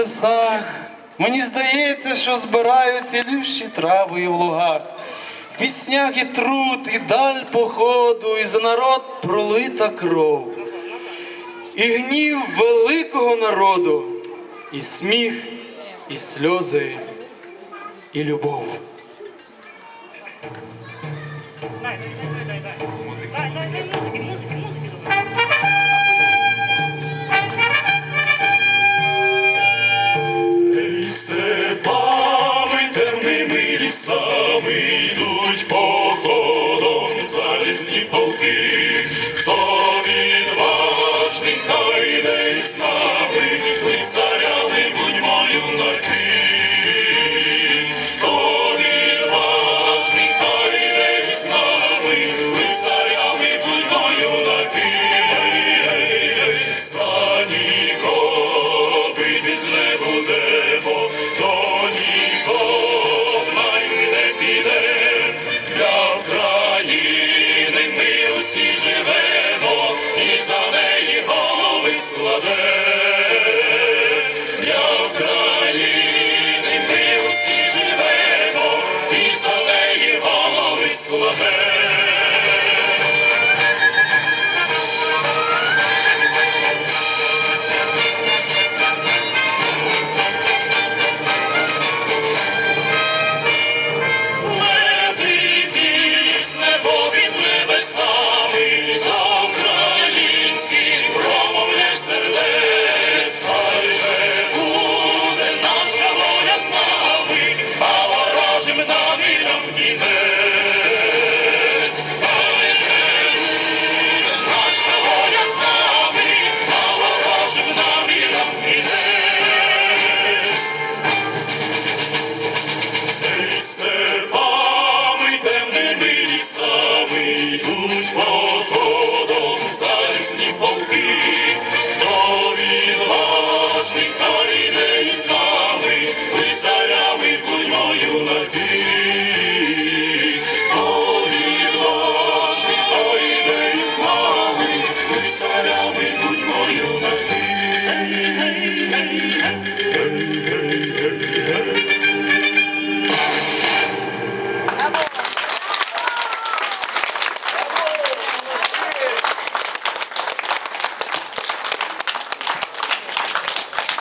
небесах. Мені здається, що збирають цілющі трави і в лугах. В піснях і труд, і даль походу, і за народ пролита кров. І гнів великого народу, і сміх, і сльози, і любов. Дай, дай, дай. Дай, дай, дай музики, музики, музики. залізні полки.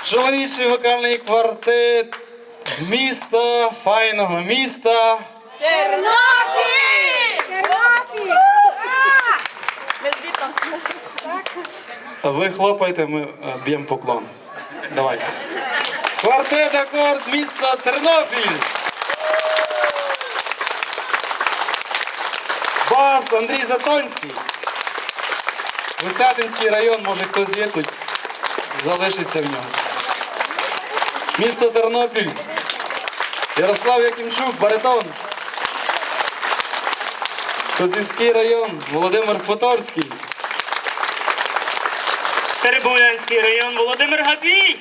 Чоловічий вокальний квартет з міста, файного міста. Тернопіль! Тернопіль! Ми. Ви хлопайте, ми е, б'ємо поклон. Давайте. Квартет акорд міста Тернопіль. Бас Андрій Затонський. Висятинський район, може хтось є тут. Залишиться в нього. Місто Тернопіль. Ярослав Якимчук, баритон. Козівський район, Володимир Фоторський. Теребулянський район, Володимир Гапій.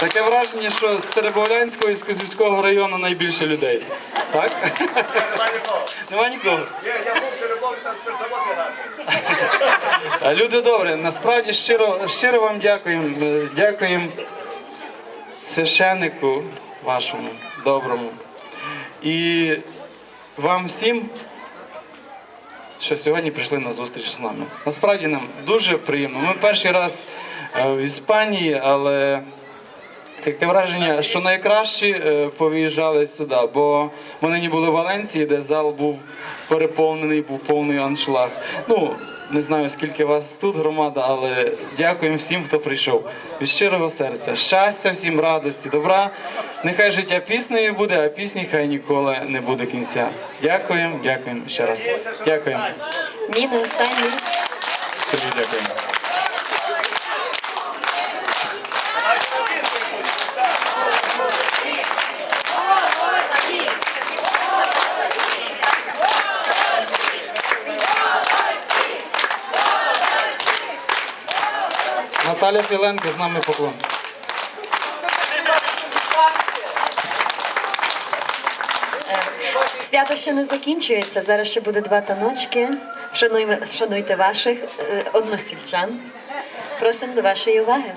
Таке враження, що з Теребовлянського і з Козівського району найбільше людей. Так? Нема нікого. Ні, я був в Теребові, там тепер не А Люди добрі, насправді щиро, щиро вам дякуємо. Е, Дякуємо священнику вашому доброму. І вам всім, що сьогодні прийшли на зустріч з нами. Насправді нам дуже приємно. Ми перший раз е, в Іспанії, але таке враження, що найкращі е, повиїжджали сюди, бо ми нині були в Валенції, де зал був переповнений, був повний аншлаг. Ну, не знаю, скільки вас тут громада, але дякуємо всім, хто прийшов. Від щирого серця. Щастя, всім радості, добра. Нехай життя піснею буде, а пісні хай ніколи не буде кінця. Дякуємо, дякуємо ще раз. Дякуємо. Ні, не останній. Собі дякуємо. Наталя Філенко з нами поклон. Свято ще не закінчується. Зараз ще буде два таночки. Вшануйте ваших е, односільчан. Просимо до вашої уваги.